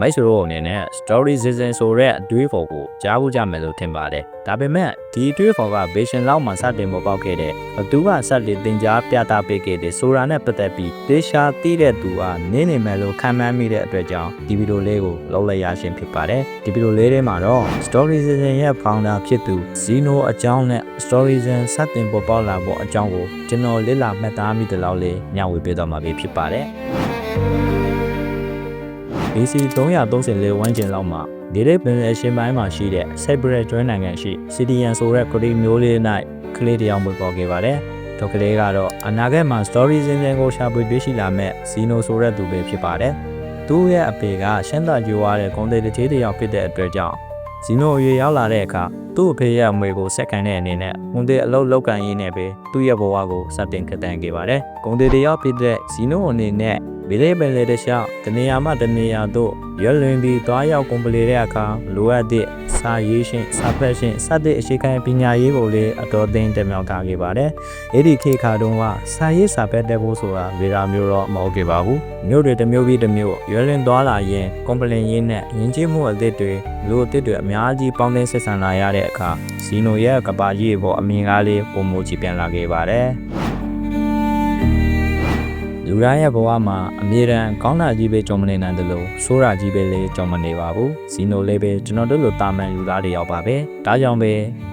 မိုက်ဆိုတော့အနေနဲ့ story season ဆိုတဲ့အတွေးဖော်ကိုကြားဖို့ကြမယ်လို့ထင်ပါတယ်ဒါပေမဲ့ဒီအတွေးဖော်က vision လောက်မှစတင်ပေါ်ပေါက်ခဲ့တဲ့ဘသူကဆက်လက်တင် जा ပြသပေးခဲ့တဲ့ဆိုတာနဲ့ပတ်သက်ပြီးတေရှာသိတဲ့သူကနင်းနေမယ်လို့ခံမှန်းမိတဲ့အတွက်ကြောင့်ဒီဗီဒီယိုလေးကိုလောက်လိုက်ရခြင်းဖြစ်ပါတယ်ဒီဗီဒီယိုလေးထဲမှာတော့ story season ရဲ့ founder ဖြစ်သူ Zeno အကြောင်းနဲ့ story season စတင်ပေါ်ပေါက်လာဖို့အကြောင်းကိုကျွန်တော်လေ့လာမှတ်သားမိတဲ့လောက်လေးညှဝေပေးသွားမှာဖြစ်ပါတယ် BC 334ဝန်းကျင်လောက်မှာဒီတဲ့ပင်လယ်ရှင်ပိုင်းမှာရှိတဲ့ Cyprus ကျွန်းနိုင်ငံရှိ CDN ဆိုတဲ့ခရီးမျိုးလေး၌ကလေးတစ်ယောက်မွေးပေါ်ခဲ့ပါတယ်။ထိုကလေးကတော့အနာဂတ်မှာ story စင်းစင်းကိုရှာဖွေတွေ့ရှိလာမဲ့ Zeno ဆိုတဲ့သူပဲဖြစ်ပါတယ်။သူ့ရဲ့အဖေကရှမ်းသာကြွားတဲ့ဂုံတေတစ်သေးတစ်ယောက်ဖြစ်တဲ့အတွက်ကြောင့် Zeno ရေရောက်လာတဲ့အခါသူ့အဖေရဲ့အမွေကိုစက္ကန်တဲ့အနေနဲ့ဂုံတေအလုပ်လောက်ကန်ရင်းနဲ့ပဲသူ့ရဲ့ဘဝကိုစတင်ခက်တန်းခဲ့ပါတယ်။ဂုံတေတစ်ယောက်ဖြစ်တဲ့ Zeno အနေနဲ့ ဗီလေးပင်လေတခြားတနေရာမှတနေရာတို့ရွက်လွင်ပြီးသွားရောက်ကွန်ပလီတဲ့အခါလိုအပ်တဲ့စာရေးရှင်စာဖတ်ရှင်စတဲ့အရှိခံပညာရေးကိုလည်းအတော်သိမ်းတက်မြောက်ထားခဲ့ပါတယ်။အဲ့ဒီခေတ်ခါတုန်းကစာရေးစာဖတ်တဲ့ဖို့ဆိုတာဗေဒမျိုးတော့မဟုတ်ခဲ့ပါဘူး။မြို့တွေတစ်မျိုးပြီးတစ်မျိုးရွက်လွင်သွားလာရင်ကွန်ပလင်ရင်းနဲ့ယဉ်ကျေးမှုအသစ်တွေလူအသစ်တွေအများကြီးပေါင်းသင်းဆက်ဆံလာရတဲ့အခါဇီနိုရဲ့ကပါကြီးပေါ်အမြင်ကားလေးပုံမူချပြန်လာခဲ့ပါတယ်။ လူတိုင်းရဲ့ဘဝမှာအမြဲတမ်းကောင်းတာကြီးပဲကြုံမနေနိုင်တယ်လို့ဆိုးတာကြီးပဲလည်းကြုံမနေပါဘူးဇီနိုလေးပဲကျွန်တော်တို့လိုတာမန်လူသားတွေရောက်ပါပဲဒါကြောင့်ပဲ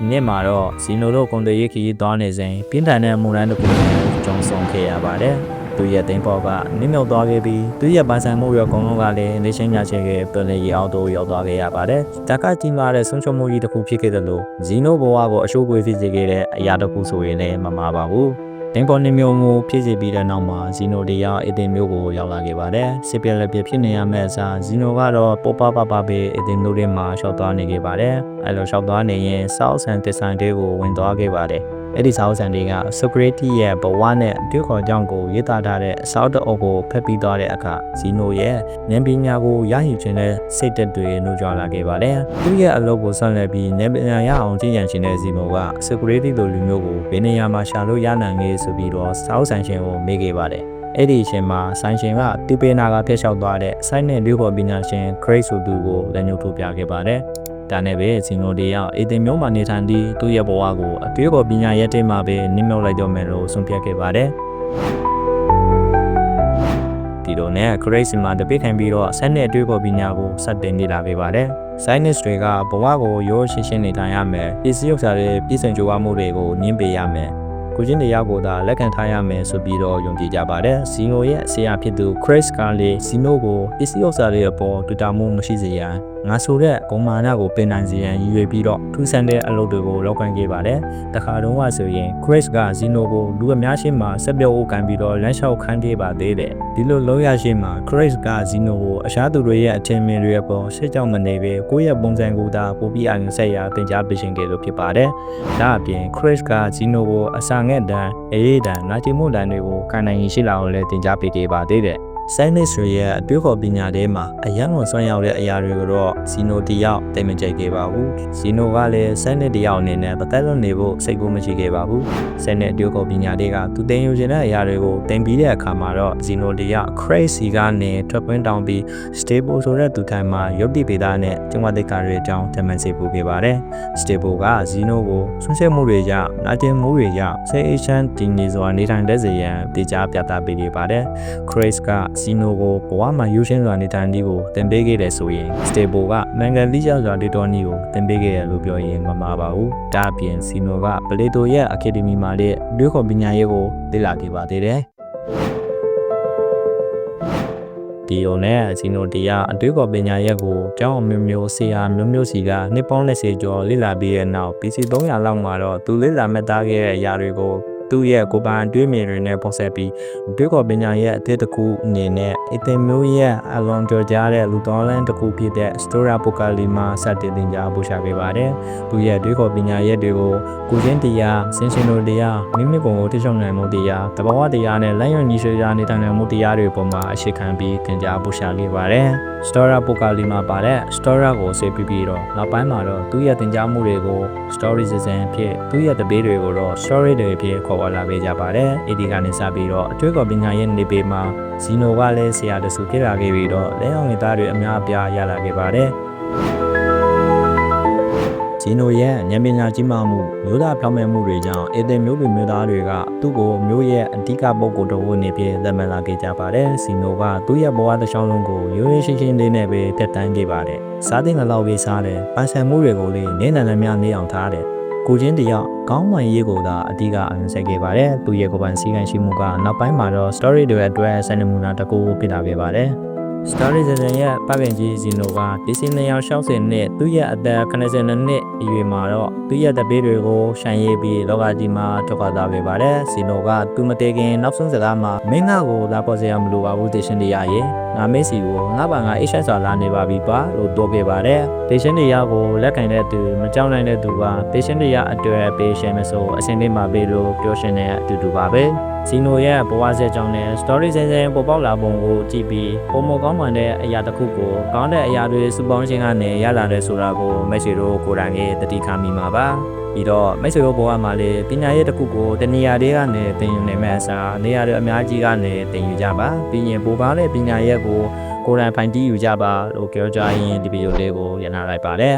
နေ့မှာတော့ဇီနိုတို့ကွန်တေရေးခီးသွားနေစဉ်ပြင်းထန်တဲ့မူရန်တစ်ခုကိုကြုံဆုံခဲ့ရပါတယ်သူရဲ့တိန်ပေါ်ကနင်းမြုပ်သွားခဲ့ပြီးသူရဲ့ပန်းဆိုင်မှုရောအကုန်လုံးကလည်းနေချင်းညာချေခဲ့ပလီရီအောက်တို့ရောက်သွားခဲ့ရပါတယ်။ဒါကကြီးမားတဲ့ဆုံးရှုံးမှုကြီးတစ်ခုဖြစ်ခဲ့တယ်လို့ဇီနိုဘဝကိုအရှိုးပွေဖြစ်စေခဲ့တဲ့အရာတစ်ခုဆိုရင်လည်းမမှားပါဘူး။ တင်ပေါ်နေမျိုးမျိုးဖြစ်စီပြီးတဲ့နောက်မှာဇီနိုတွေရောက်အတင်မျိုးကိုရောက်လာခဲ့ပါတယ်။စစ်ပြက်လက်ပြက်ဖြစ်နေရမယ့်အစားဇီနိုကတော့ပေါ်ပပပပဲအတင်မျိုးတွေမှာရှော့သွားနေခဲ့ပါတယ်။အဲလိုရှော့သွားနေရင်စောက်ဆန်တစ်ဆိုင်တွေကိုဝင်သွားခဲ့ပါတယ်။ အဲ့ဒီစောက်ဆန်တွေကဆိုကရက်တီရဲ့ဘဝနဲ့အတွေ့ခေါ်ကြောင့်ကိုရေးသားထားတဲ့စောက်တအုပ်ကိုဖက်ပြီးသွားတဲ့အခါဇီနိုရဲ့ဉာဏ်ပညာကိုရယူခြင်းနဲ့စိတ်သက်တွေနှုတ်ကြလာခဲ့ပါတယ်။သူ့ရဲ့အလုပ်ကိုဆက်လက်ပြီးဉာဏ်ပညာရအောင်ကြည်ရန်ရှင်တဲ့ဇီနိုကဆိုကရက်တီလိုလူမျိုးကိုဘယ်နေရာမှာရှာလို့ရနိုင်လဲဆိုပြီးတော့စောက်ဆန်ရှင်ကိုမေးခဲ့ပါတယ်။အဲ့ဒီအချိန်မှာဆိုင်ရှင်ကတီပေနာကဖျက်လျှောက်သွားတဲ့ဆိုင်းနဲ့လူပေါ်ပညာရှင် Craig ဆိုသူကိုလက်ညှိုးထိုးပြခဲ့ပါတယ်။ ဒါနဲ့ပဲဇင်နိုတွေရောက်အေတင်မျိုးမှာနေထိုင်ပြီးသူ့ရဲ့ဘဝကိုအတွေးပေါ်ပညာရက်တဲ့မှာပဲနင်းမြုပ်လိုက်တော့မယ်လို့ဆုံးဖြတ်ခဲ့ပါတယ်ဒီလိုနဲ့ Crazy မှာတပိတ်ခံပြီးတော့ဆက်နဲ့အတွေးပေါ်ပညာကိုစတင်နေလာခဲ့ပါတယ် Science တွေကဘဝကိုရိုးရှင်းရှင်းနေထိုင်ရမယ်ပစ္စည်းဥစ္စာတွေပြည်စင်ကြိုးဝမှုတွေကိုညှင်းပေးရမယ်ကိုချင်းတရားကိုသာလက်ခံထားရမယ်ဆိုပြီးတော့ယုံကြည်ကြပါတယ်။ဇီနိုရဲ့ဆရာဖြစ်သူ Chris ကလည်းဇီနိုကိုပစ္စည်းဥစ္စာတွေအပေါ်တွေ့တာမှုမရှိစေရန် ငါဆိုတဲ့ဂုံမာနကိုပင်နိုင်စေရန်ရည်ရွယ်ပြီးတော့ထူးဆန်းတဲ့အလုပ်တွေကိုလုပ်ကိုင်ခဲ့ပါတယ်။တခါတုန်းကဆိုရင် Chris ကဇီနိုကိုလူအများရှင်းမှာဆက်ပြောအိုကန်ပြီးတော့လမ်းလျှောက်ခန်းခဲ့ပါသေးတယ်။ဒီလိုလုပ်ရရှိမှာ Chris ကဇီနိုကိုအခြားသူတွေရဲ့အထင်မြင်တွေအပေါ်ရှေ့ကြောင်မနေပဲကိုယ့်ရဲ့ပုံစံကိုသာပိုပြီးအရင်ဆက်ရတင် जा ပေးရှင်ခဲ့လို့ဖြစ်ပါတယ်။ဒါအပြင် Chris ကဇီနိုကိုအစာငက်တန်းအေးတန်းနာကျင်မှုတန်းတွေကိုခံနိုင်ရရှိလာအောင်လည်းတင် जा ပေးခဲ့ပါသေးတယ်။ Science ရဲ့အတွေးခေါ်ပညာထဲမှာအရန်ကိုဆွမ်းရောက်တဲ့အရာတွေကိုတော့ဇီနိုတယောက်တိတ်မကြိုက်ခဲ့ပါဘူး။ဇီနိုကလည်း Science တယောက်အနေနဲ့ပတ်သက်လို့နေဖို့စိတ်ကူးမရှိခဲ့ပါဘူး။ Science အတွေးခေါ်ပညာတွေကသူတင်ယူခြင်းတဲ့အရာတွေကိုတင်ပြီးတဲ့အခါမှာတော့ဇီနိုတယောက် crazy ကနေထွက်ပွင့်တောင်းပြီး stable ဆိုတဲ့သူတိုင်းမှာရုပ်တိပေသားနဲ့ကျင့်ဝတ်တိတ်္ကာတွေအကြောင်းတမန်စေပို့ခဲ့ပါတယ်။ stable ကဇီနိုကိုဆွန့်ဆက်မှုတွေကြောင့်နာကျင်မှုတွေကြောင့်စိတ်အေးချမ်းတည်နေစွာနေထိုင်တဲ့စေရန်တေချာပြသပေးခဲ့ပါတယ်။ crazy ကဇီနိုကိုဘဝမှာယူရှင်းစွာနေထိုင်နည်းကိုသင်ပေးခဲ့တယ်ဆိုရင် stable ကနိုင်ငံလိကျစွာဒေတော်နည်းကိုသင်ပေးခဲ့ရလို့ပြောရင်မမှားပါဘူး။ဒါအပြင်ဇီနိုကပလေတိုရဲ့အကယ်ဒမီမှာလည်းတွေးခေါ်ပညာရေးကိုလေ့လာခဲ့ပါသေးတယ်။ဒီလိုနဲ့ဇီနိုတီယာအတွေ့အကြုံပညာရက်ကိုကျောင်းအမျိုးမျိုးဆရာမျိုးမျိုးစီကနှစ်ပေါင်း20ကျော်လေ့လာပြီးတဲ့နောက် PC 300လောက်မှာတော့သူလေ့လာမှတ်သားခဲ့တဲ့အရာတွေကို သူ့ရဲ့ကိုယ်ပိုင်တွေးမြင်တွေနဲ့ပုံဆက်ပြီးတွေးခေါ်ပညာရဲ့အသစ်တစ်ခုအနေနဲ့အသင်မျိုးရဲ့အလွန်ကြော်ကြားတဲ့လူတော်လန်းတစ်ခုဖြစ်တဲ့ Stora Pokali မှာစတင်တင်ကြားပို့ချခဲ့ပါတယ်။သူရဲ့တွေးခေါ်ပညာရဲ့တွေကိုကိုချင်းတရား၊စင်ရှင်တို့တရား၊မိမိပုံကိုထိချုံနိုင်မှုတရား၊တဘာဝတရားနဲ့လမ်းရွံ့ညီဆွေရာနေထိုင်နိုင်မှုတရားတွေပေါ်မှာအခြေခံပြီးတင်ကြားပို့ချခဲ့ပါတယ်။ Stora Pokali မှာပါတဲ့ Stora ကိုဆေးပြီးပြီးတော့နောက်ပိုင်းမှာတော့သူ့ရဲ့တင်ကြားမှုတွေကို Story season ဖြစ်သူ့ရဲ့တပေးတွေကိုတော့ Story တွေဖြစ်ခေါ်ပေါ်လာခဲ့ကြပါတယ်။အဲဒီကနေစပြီးတော့အထွေကောပညာရေးနေပေမှာဇီနိုကလည်းဆရာတစုဖြစ်လာခဲ့ပြီးတော့လက်အောင်ရသားတွေအများအပြားရလာခဲ့ပါတယ်။ဂျီနိုရဲ့ဉာဏ်ပညာကြီးမားမှုမျိုးသားပြောင်းလဲမှုတွေကြောင့်အေသင်မျိုးတွေမျိုးသားတွေကသူ့ကိုမျိုးရဲ့အဓိကပုံကိုယ်တော်ဝင်နေပြီးလက်မှတ်လာခဲ့ကြပါတယ်။စီနိုကသူ့ရဲ့ဘဝတစ်ချောင်းလုံးကိုရိုးရိုးရှင်းရှင်းလေးနဲ့ပဲတက်တန်းခဲ့ပါတယ်။စားတဲ့လောက်ပဲစားတယ်။ပန်းဆန်မှုတွေကိုလည်းနင်းနန်များနေအောင်ထားတယ်။ ကိုချင်းတယောက်ကောင်းမှန်ရေးကိုသာအဓိကအရင်ဆက်ခဲ့ပါတယ်။သူ့ရဲ့ကိုယ်ပိုင်စီကံရှိမှုကနောက်ပိုင်းမှာတော့ story တွေအတွက်စံနမူနာတစ်ခုဖြစ်လာခဲ့ပါတယ်။ Story ဇာတ်ရဲ့ပပင်ကြီးဇီနိုကဒီစင်နေရောက်60နှစ်သူ့ရဲ့အသက်82နှစ်အရွယ်မှာတော့သူ့ရဲ့တပည့်တွေကိုရှန်ရေးပြီးလောကကြီးမှာထွက်ခွာသွားခဲ့ပါတယ်။ဇီနိုကသူမတည်ခင်နောက်ဆုံးစကားမှာမင်းငါကိုလာပေါ်စရာမလိုပါဘူးတေရှင်တရားရဲ့ ငါမေ့စီကိုငါဘာငါအိတ်ဆက်စွာလာနေပါပြီပါလို့ပြောခဲ့ပါတယ်။တေရှင်တရားကိုလက်ခံတဲ့သူမကြောက်နိုင်တဲ့သူကတေရှင်တရားအတွက်ပေးရှင်မဆိုအစင်းလေးမှာပေးလို့ပြောရှင်တဲ့အတူတူပါပဲ။ ဇီနိုရဲ့ဘဝဆက်ကြောင်းနဲ့ story စင်စင်ပေါ်ပေါက်လာပုံကိုကြည့်ပြီးပုံမကောင်းမှန်တဲ့အရာတစ်ခုကိုကောင်းတဲ့အရာတွေစုပေါင်းခြင်းကနေရလာတဲ့ဆိုတာကိုမိတ်ဆွေတို့ကိုယ်တိုင်ရဲ့တတိခါမိမှာပါပြီးတော့မိတ်ဆွေတို့ဘဝမှာလေပညာရေးတစ်ခုကိုတနေရာလေးကနေသင်ယူနေမဲ့အစားနေရာတွေအများကြီးကနေသင်ယူကြပါပြီးရင်ပိုပါတဲ့ပညာရေးကိုကိုယ်တိုင်ဖိုင်တီးယူကြပါလို့ပြောကြရင်ဒီဗီဒီယိုလေးကိုရနာလိုက်ပါတယ်